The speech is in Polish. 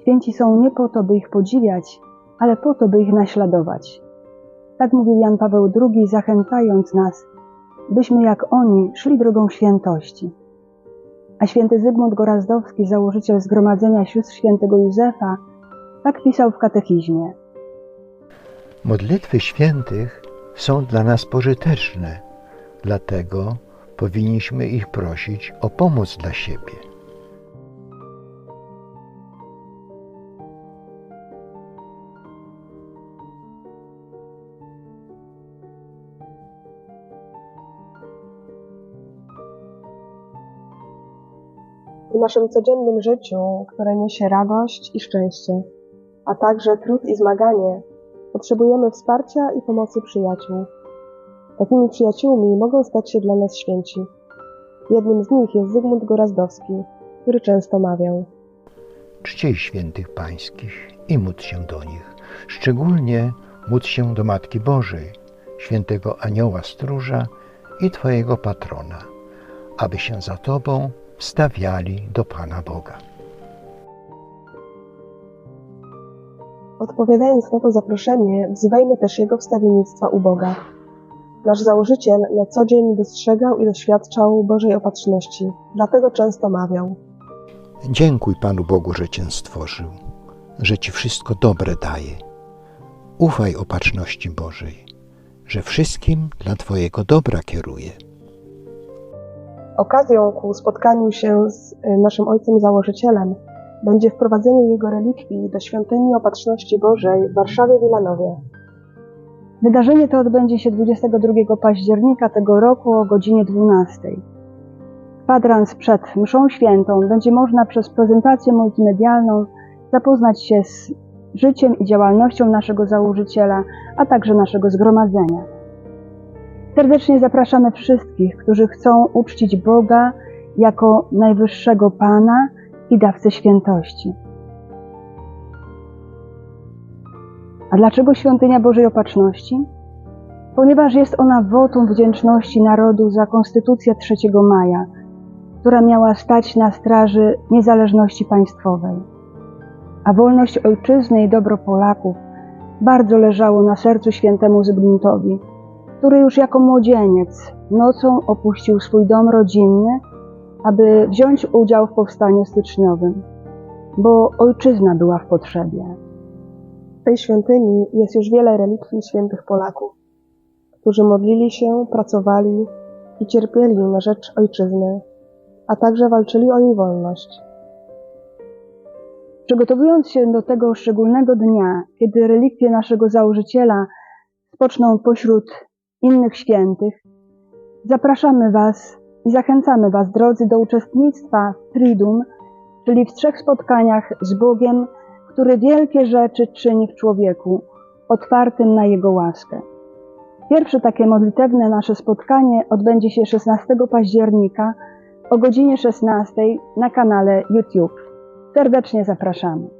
Święci są nie po to, by ich podziwiać, ale po to, by ich naśladować. Tak mówił Jan Paweł II, zachęcając nas, byśmy jak oni szli drogą świętości. A święty Zygmunt Gorazdowski, założyciel Zgromadzenia Sióstr Świętego Józefa, tak pisał w katechizmie. Modlitwy świętych są dla nas pożyteczne, dlatego powinniśmy ich prosić o pomoc dla siebie. W naszym codziennym życiu, które niesie radość i szczęście, a także trud i zmaganie, potrzebujemy wsparcia i pomocy przyjaciół. Takimi przyjaciółmi mogą stać się dla nas święci. Jednym z nich jest Zygmunt Gorazdowski, który często mawiał. czciej świętych pańskich i módl się do nich. Szczególnie módl się do Matki Bożej, świętego Anioła Stróża i Twojego patrona, aby się za Tobą wstawiali do Pana Boga. Odpowiadając na to zaproszenie, wzywajmy też Jego wstawiennictwa u Boga. Nasz założyciel na co dzień dostrzegał i doświadczał Bożej opatrzności, dlatego często mawiał. Dziękuj Panu Bogu, że Cię stworzył, że Ci wszystko dobre daje. Ufaj opatrzności Bożej, że wszystkim dla Twojego dobra kieruje. Okazją ku spotkaniu się z y, naszym Ojcem Założycielem będzie wprowadzenie Jego relikwii do Świątyni Opatrzności Bożej w Warszawie Wilanowie. Wydarzenie to odbędzie się 22 października tego roku o godzinie 12. W kwadrans przed mszą świętą będzie można przez prezentację multimedialną zapoznać się z życiem i działalnością naszego założyciela, a także naszego zgromadzenia. Serdecznie zapraszamy wszystkich, którzy chcą uczcić Boga jako najwyższego Pana i dawcę świętości. A dlaczego świątynia Bożej Opatrzności? Ponieważ jest ona wotum wdzięczności narodu za Konstytucję 3 maja, która miała stać na straży niezależności państwowej. A wolność ojczyzny i dobro Polaków bardzo leżało na sercu świętemu Zygmuntowi, który już jako młodzieniec nocą opuścił swój dom rodzinny, aby wziąć udział w powstaniu styczniowym, bo ojczyzna była w potrzebie. W tej świątyni jest już wiele relikwii świętych Polaków, którzy modlili się, pracowali i cierpieli na rzecz ojczyzny, a także walczyli o jej wolność. Przygotowując się do tego szczególnego dnia, kiedy relikwie naszego założyciela spoczną pośród innych świętych, zapraszamy Was i zachęcamy Was, drodzy, do uczestnictwa w Tridum, czyli w trzech spotkaniach z Bogiem, który wielkie rzeczy czyni w człowieku, otwartym na Jego łaskę. Pierwsze takie modlitewne nasze spotkanie odbędzie się 16 października o godzinie 16 na kanale YouTube. Serdecznie zapraszamy.